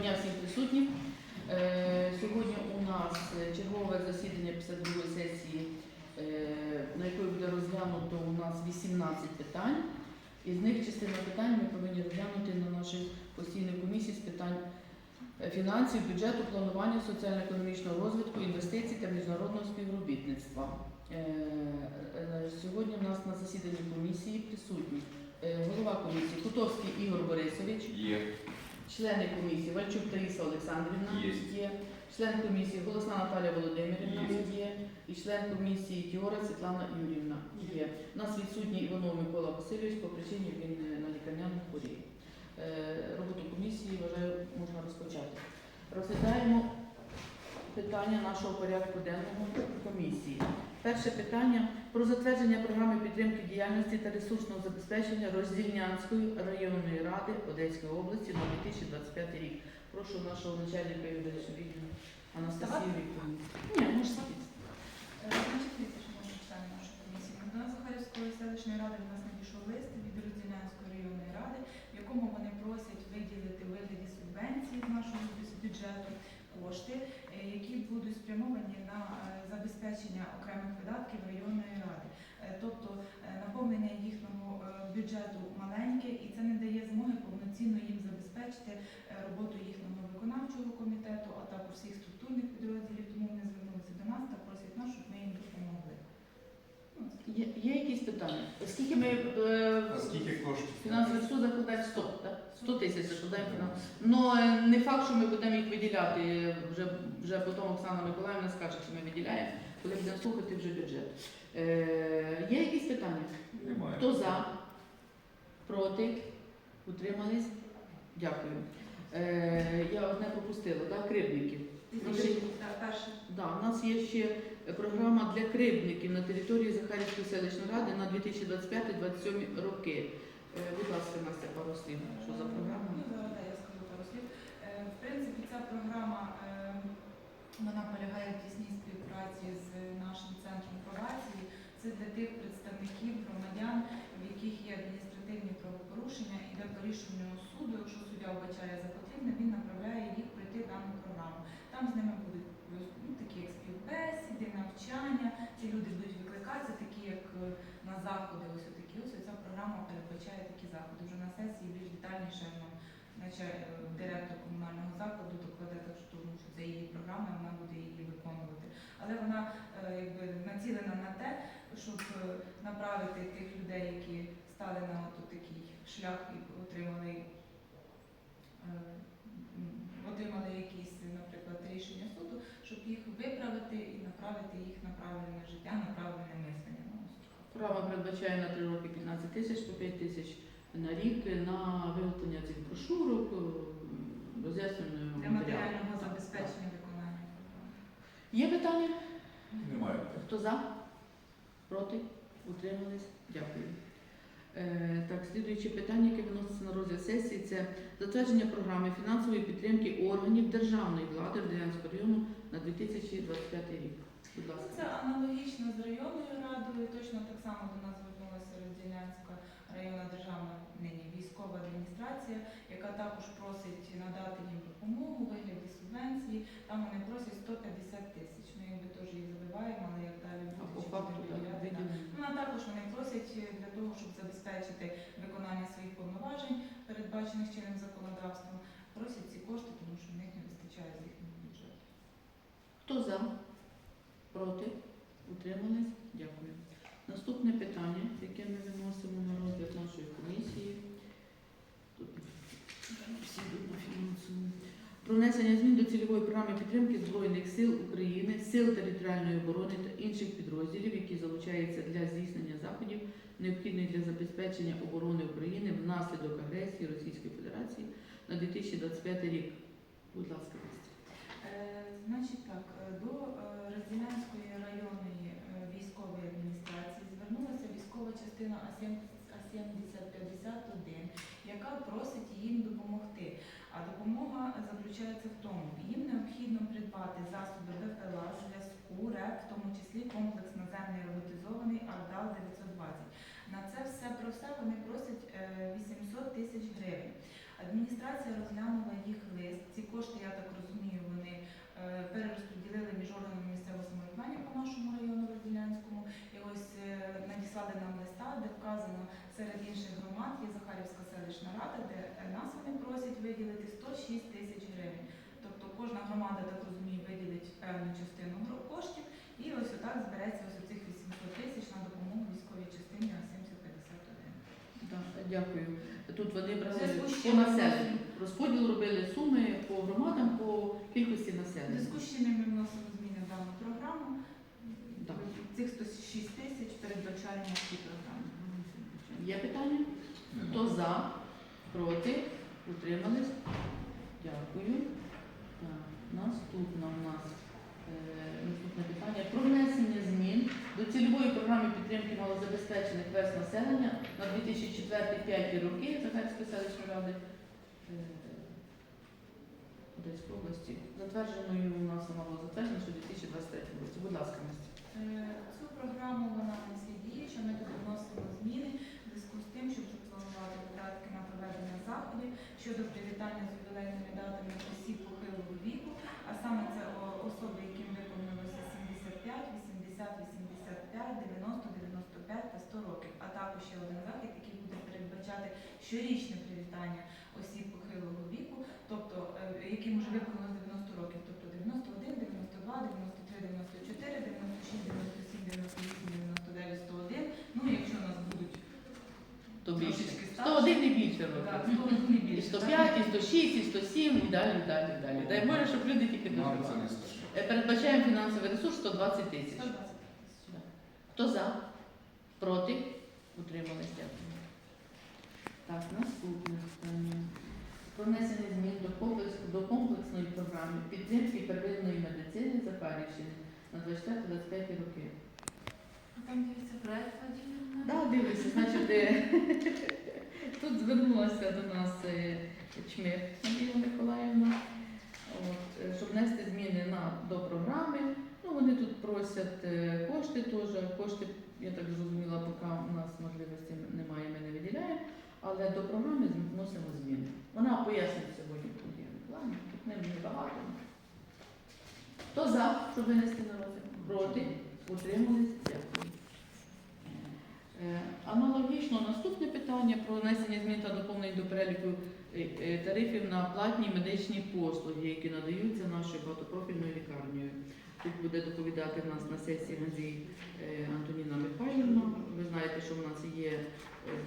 дня всім присутнім. Е, Сьогодні у нас чергове засідання 52 сесії, е, на якої буде розглянуто у нас 18 питань. Із них частина питань ми повинні розглянути на нашій постійній комісії з питань фінансів, бюджету, планування соціально-економічного розвитку, інвестицій та міжнародного співробітництва. Е, Сьогодні у нас на засіданні комісії присутні голова комісії Кутовський Ігор Борисович, Є. члени комісії Вальчук Таїса Олександрівна Є. є, член комісії Голосна Наталія Володимирівна Є. є, і член комісії Тіора Світлана Юрівна є. У нас відсутній Іванов Микола Васильович по причині він е, на лікарняному хворіє. Е, Роботу комісії вважаю можна розпочати. Розглядаємо питання нашого порядку денного комісії. Перше питання про затвердження програми підтримки діяльності та ресурсного забезпечення Роздільнянської районної ради Одеської області на 2025 рік. Прошу нашого начальника юридичного відділу Анастасію Вікторівну. Ні, може сидіти. Е. До Захарівської селищної ради в нас надійшов лист від Розділянської районної ради, в якому вони просять виділити вигляді субвенції з нашого бюджету кошти, е, які будуть спрямовані на е, забезпечення окремих видатків районної ради. Е, Тобто наповнення їхнього бюджету маленьке, і це не дає змоги повноцінно їм забезпечити роботу їхнього виконавчого комітету, а також всіх структурних підрозділів. Тому вони звернулися до нас та просять нас, щоб ми їм допомогли. Є, є якісь питання? Скільки ми е, А скільки коштів? фінансовий суд закладаємо 100, так? 100 тисяч закладаємо фінансовий. Ну е, не факт, що ми будемо їх виділяти. Вже, вже потім Оксана Миколаївна скаже, що ми виділяємо, коли будемо слухати вже бюджет. Е, є якісь питання? Немає. Хто за? Проти? Утримались? Дякую. Е, я одне пропустила, так, кривдників. Да, у нас є ще програма для кривдників на території Захарівської селищної ради на 2025-2027 роки. Е, Будь ласка, Настя, пару слів. Що за програма? Ну, зараз да, я скажу пару слів. Е, В принципі, ця програма е, вона полягає в тісній співпраці з нашим центром пробації. Це для тих представників громадян, в яких є адміністративні правопорушення, і по рішенню суду, якщо суддя вбачає за потрібне, він направляє їх пройти дану програму. Там з ними будуть ну, такі як співбесіди, навчання. Ці люди будуть викликатися, такі як е, на заходи. Ось такі. Ось ця програма передбачає такі заходи. Вже на сесії більш детальніше наче- е, директор комунального закладу докладе так, що тому що це її програма, вона буде її виконувати. Але вона е, якби націлена на те, щоб направити тих людей, які стали на от такий шлях і отримали. е, Отримали якісь, наприклад, рішення суду, щоб їх виправити і направити їх на правильне життя, на правильне мислення. Програма передбачає на 3 роки 15 тисяч, по 5 тисяч на рік на виготовлення цих брошурок, е, роз'яснювального Для матеріального забезпечення виконання. Є питання? Немає. Хто за? Проти? Утримались? Дякую. Е, так, слідуюче питання, яке виноситься на розгляд сесії, це затвердження програми фінансової підтримки органів державної влади Родянського району на 2025 рік. Будь ласка. Це аналогічно з районною радою. Точно так само до нас звернулася Розділянська районна державна нині військова адміністрація, яка також просить надати їм допомогу у вигляді субвенції. Там вони просять 150 тисяч. Ми якби теж їх заливаємо, але як далі буде чи буде також вони просять е, для того, щоб забезпечити виконання своїх повноважень, передбачених чинним законодавством, просять ці кошти, тому що в них не вистачає з їхнього бюджету. Хто за? Проти? Утримались? Дякую. Наступне питання, яке ми виносимо на розгляд нашої комісії. Тут всі на фінансову. Про внесення змін до цільової програми підтримки Збройних сил України, сил територіальної оборони та інших підрозділів, які залучаються для здійснення заходів, необхідних для забезпечення оборони України внаслідок агресії Російської Федерації на 2025 рік. Будь ласка. Е, Значить так, е, до е, Розділянської районної е, військової адміністрації звернулася військова частина А-7051, яка просить їм допомогти. А допомога заключається в тому, їм необхідно придбати засоби БПЛА, зв'язку, рек, в тому числі комплекс наземний роботизований Ардал 920. На це все про все вони просять е, 800 тисяч гривень. Адміністрація розглянула їх лист. Ці кошти, я так розумію, вони е, перерозподілили між органами місцевого самоврядування по нашому району Роділянському. І ось е, надіслали нам листа, де вказано, Серед інших громад є Захарівська селищна рада, де нас вони просять виділити 106 тисяч гривень. Тобто кожна громада, так розумію, виділить певну частину коштів і ось отак збереться ось цих 800 тисяч на допомогу військовій частині А751. Дякую. Тут вони брали по населенню. Розподіл робили суми по громадам по кількості населення. Зв'язку з чим вносимо зміни в дану програму. Так. Цих 106 тисяч передбачаємо всі Є питання? Хто за? Проти? Утримались? Дякую. Так, наступна у нас е, наступне питання про внесення змін до цільової програми підтримки малозабезпечених верст населення на 2004-2005 роки Захарської селищної ради е, Одеської області. Затвердженою у нас вона була затверджена ще у 2023 році. Будь ласка, Настя. Е, Цю програму вона не слід діюча, ми тут вносимо зміни в зв'язку з тим, щоб запланувати видатки на проведення заходів щодо привітання з ювілейними датами осіб похилого віку, а саме це особи, яким виповнилося 75, 80, 85, 90, 95 та 100 років, а також ще один захід, який буде передбачати щорічне привітання осіб похилого віку, тобто е, яким вже виповнилось 90 років, тобто 91, 92, 93, 94, 96, 97, 98, 99, 101. Ну, якщо у нас будуть То більше. Старше. 101 і більше так, років. 101 і І 105, і 106, і 107, і далі, і далі, і далі. Дай Боже, щоб люди тільки доживали. Е, Передбачаємо фінансовий ресурс 120 тисяч. Хто за? Проти? Утримались, дякую. Так, наступне питання. Про внесення змін до, комплекс- до комплексної програми підтримки первинної медицини Захарівщини на 24-25 роки. Там дивіться проект Владимирівна. Да, дивлюся, значить, е, тут звернулася до нас е, Чмир Надія Миколаївна, е, щоб внести зміни на, до програми. Ну, вони тут просять е, кошти теж. Кошти, я так зрозуміла, поки у нас можливості немає, ми не виділяємо, але до програми вносимо зміни. Вона пояснить сьогодні Надія Миколаївна, тут не багато. Хто за, щоб винести на розгляд? Проти? Утримались? Дякую. Е, Аналогічно наступне питання про внесення змін та доповнень до переліку е, е, тарифів на платні медичні послуги, які надаються нашою багатопрофільною лікарнею. Тут буде доповідати в нас на сесії Газі е, Антоніна Михайлівна. Ви знаєте, що в нас є е,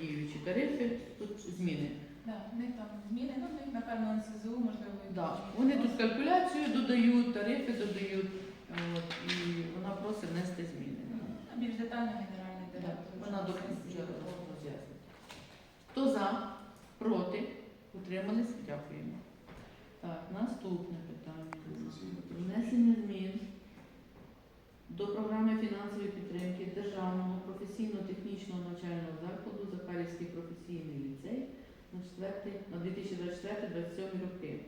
діючі тарифи, тут зміни. Да, в них там зміни, ну, в них, напевно, НСЗУ, можливо, і Да. Вони тут калькуляцію додають, тарифи додають, е, от, і вона просить внести зміни. Ну, Більш детально генеральний директор. Вона до вже роз'яснить. Хто за? Проти? Утримались? Дякуємо. Так, наступне питання. Внесення змін до програми фінансової підтримки Державного професійно-технічного навчального закладу Захарівський професійний ліцей на 4, на 2024-2027 роки.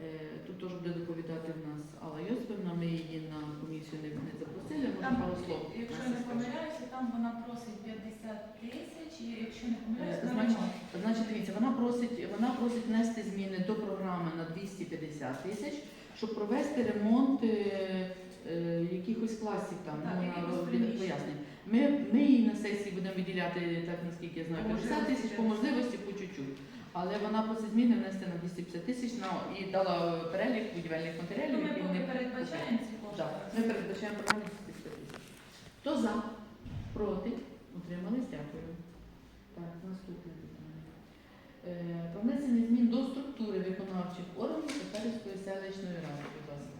Е, Тут теж буде доповідати в нас Алла Йосипівна, ми її на комісію не, не запросили, може Там, пару слов. якщо не помиляюся, там вона просить 50 тисяч, і якщо не Е, помиляюся, Значить, ремонт. значить, дивіться, вона просить, вона просить внести зміни до програми на 250 тисяч, щоб провести ремонт е, е, якихось класів там. Так, ну, якихось вона приміщень. пояснить. Ми, ми їй на сесії будемо виділяти, так наскільки я знаю, По 50 тисяч по 50. можливості по чуть-чуть. Але вона просить зміни внести на 250 тисяч на, і дала перелік будівельних матеріалів, Ну, ми які поки вони передбачаємо ці кошти. так, ми передбачаємо програму 250 тисяч. Хто за? Проти? Утримались? Дякую. Так, наступне питання. Е, Про внесення змін до структури виконавчих органів Сахарівської селищної ради. Будь ласка.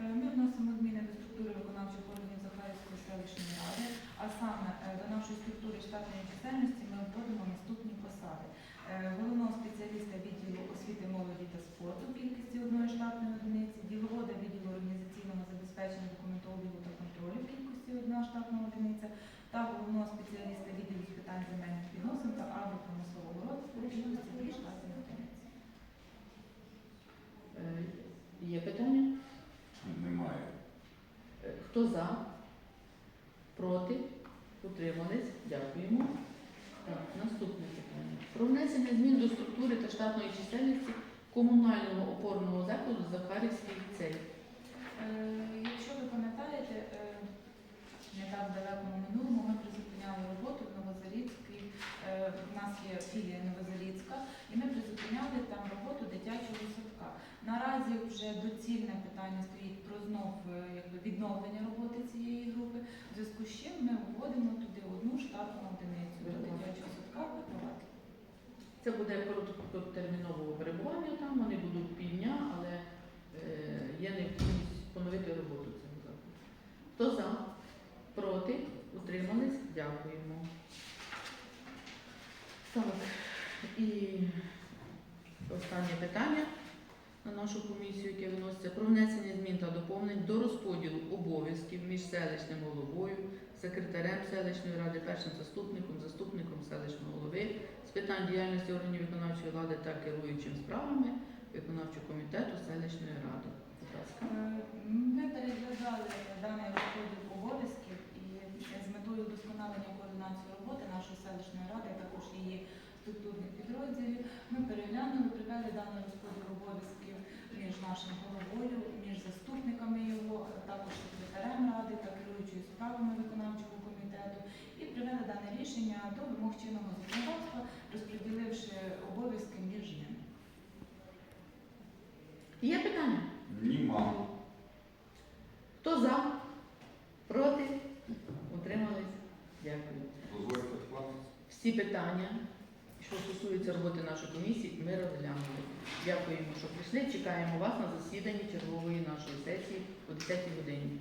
Е, Ми вносимо зміни до структури виконавчих органів Захарівської селищної ради, а саме е, до нашої структури штатної чисельності ми вводимо наступні Головного спеціаліста відділу освіти, молоді та спорту кількості одної штатної одиниці, діловода відділу організаційного забезпечення документообігу та контролю в кількості одна штатна одиниця та головного спеціаліста відділу з питань земельних відносин та агропромислового розвитку кількості дві штатні одиниці. Е, Є питання? Немає. Е, Хто за? Проти? Утримались? Дякуємо. Так, наступне питання. Про внесення змін до структури та штатної чисельності комунального опорного закладу Захарівський ліцей. Е, Якщо ви пам'ятаєте, е, не так далекому минулому ми призупиняли роботу в Новозаліцькій. Е, У нас є філія Новозаліцька, і ми призупиняли там роботу дитячого садка. Наразі вже доцільне питання стоїть про знов е, якби відновлення роботи цієї групи. В зв'язку з чим ми вводимо туди одну штатну одиницю до дитячого садка виховати. Це буде короткотермінового перебування там, вони будуть півдня, але е, є необхідність поновити роботу цього закладу. Хто за? Проти? Утримались? Дякуємо. Так, і останнє питання на нашу комісію, яке виноситься про внесення змін та доповнень до розподілу обов'язків між селищним головою, секретарем селищної ради, першим заступником, заступником селищного голови з питань діяльності органів виконавчої влади та керуючим справами виконавчого комітету селищної ради. Будь ласка. Е, Ми переглядали даний розподіл обов'язків і з метою вдосконалення координації роботи нашої селищної ради, а також її структурних підрозділів. Ми переглянули, привели даний розподіл між нашим головою, між заступниками його, а також секретарем ради та керуючою справами виконавчого комітету, і привели дане рішення до вимог чинного законодавства, розподіливши обов'язки між ними. Є питання? Нема. Хто за? Проти? Утримались? Дякую. Дозвольте. Всі питання, що стосуються роботи нашої комісії, ми розглянули. Дякуємо, що прийшли. Чекаємо вас на засіданні чергової нашої сесії о 10 годині.